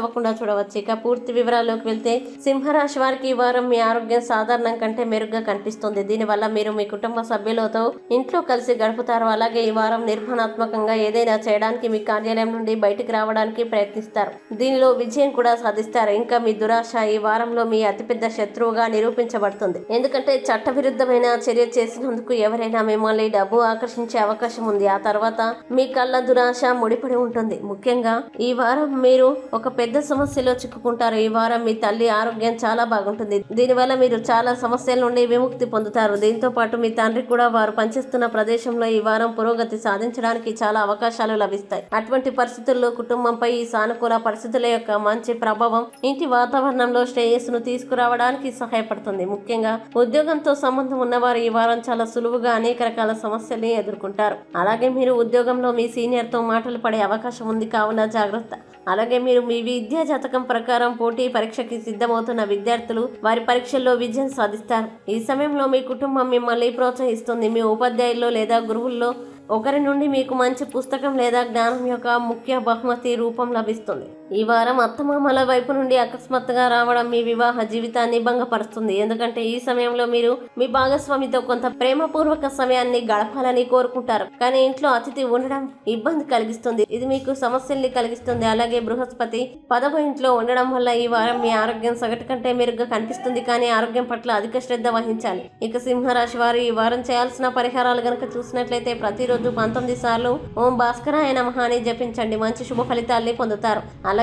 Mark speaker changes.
Speaker 1: అవ్వకుండా చూడవచ్చు. ఇక పూర్తి వివరాల్లోకి వెళ్తే సింహరాశి వారికి ఈ వారం మీ ఆరోగ్యం సాధారణం కంటే మెరుగ్గా కనిపిస్తుంది. దీనివల్ల మీరు మీ కుటుంబ సభ్యులతో ఇంట్లో కలిసి గడుపుతారు. అలాగే ఈ వారం నిర్మాణాత్మకంగా ఏదైనా చేయడానికి మీ కార్యాలయం నుండి బయటికి రావడానికి ప్రయత్నిస్తారు. దీనిలో విజయం కూడా సాధిస్తారు. ఇంకా మీ దురాశ ఈ వారంలో మీ అతిపెద్ద శత్రువుగా నిరూపించబడుతుంది. ఎందుకంటే చట్టవిరుద్ధమైన చర్య చేసినందుకు ఎవరైనా మిమ్మల్ని డబ్బు ఆకర్షించే అవకాశం ఉంది. ఆ తర్వాత మీ కళ్ళ దురాశ ముడిపడి ఉంటుంది. ముఖ్యంగా ఈ వారం మీరు ఒక పెద్ద సమస్యలో చిక్కుకుంటారు. ఈ వారం మీ తల్లి ఆరోగ్యం చాలా బాగుంటుంది. దీనివల్ల మీరు చాలా సమస్యల నుండి విముక్తి పొందుతారు. దీంతో పాటు మీ తండ్రి కూడా వారు పనిచేస్తున్న ప్రదేశంలో ఈ వారం పురోగతి సాధించడానికి చాలా అవకాశాలు లభిస్తాయి. అటువంటి పరిస్థితుల్లో కుటుంబంపై ఈ సానుకూల పరిస్థితుల యొక్క మంచి ప్రభావం ఇంటి వాతావరణంలో శ్రేయస్సును తీసుకురావడానికి సహాయపడుతుంది. ముఖ్యంగా ఉద్యోగంతో సంబంధం ఉన్నవారు ఈ వారం చాలా సులువుగా అనేక రకాల సమస్యల్ని ఎదుర్కొంటారు. అలాగే మీరు ఉద్యోగంలో మీ సీనియర్తో మాటలు పడే అవకాశం ఉంది. కావున జాగ్రత్త. అలాగే మీరు మీ విద్యా జాతకం ప్రకారం పోటీ పరీక్షకి సిద్ధమవుతున్న విద్యార్థులు వారి పరీక్షల్లో విజయం సాధిస్తారు. ఈ సమయంలో మీ కుటుంబం మిమ్మల్ని ప్రోత్సహిస్తుంది. మీ ఉపాధ్యాయుల్లో లేదా గురువుల్లో ఒకరి నుండి మీకు మంచి పుస్తకం లేదా జ్ఞానం యొక్క ముఖ్య బహుమతి రూపం లభిస్తుంది. ఈ వారం అత్తమామల వైపు నుండి అకస్మాత్తుగా రావడం మీ వివాహ జీవితాన్ని భంగపరుస్తుంది. ఎందుకంటే ఈ సమయంలో మీరు మీ భాగస్వామితో కొంత ప్రేమపూర్వక సమయాన్ని గడపాలని కోరుకుంటారు. కానీ ఇంట్లో అతిథి ఉండడం ఇబ్బంది కలిగిస్తుంది. ఇది మీకు సమస్యల్ని కలిగిస్తుంది. అలాగే బృహస్పతి పదవ ఇంట్లో ఉండడం వల్ల ఈ వారం మీ ఆరోగ్యం సగటు కంటే మెరుగ్గా కనిపిస్తుంది. కానీ ఆరోగ్యం పట్ల అధిక శ్రద్ధ వహించాలి. ఇక సింహరాశి వారు ఈ వారం చేయాల్సిన పరిహారాలు గనక చూసినట్లయితే ప్రతిరోజు పంతొమ్మిది సార్లు ఓం భాస్కరాయ నమహాని జపించండి. మంచి శుభ ఫలితాల్ని పొందుతారు. అలాగే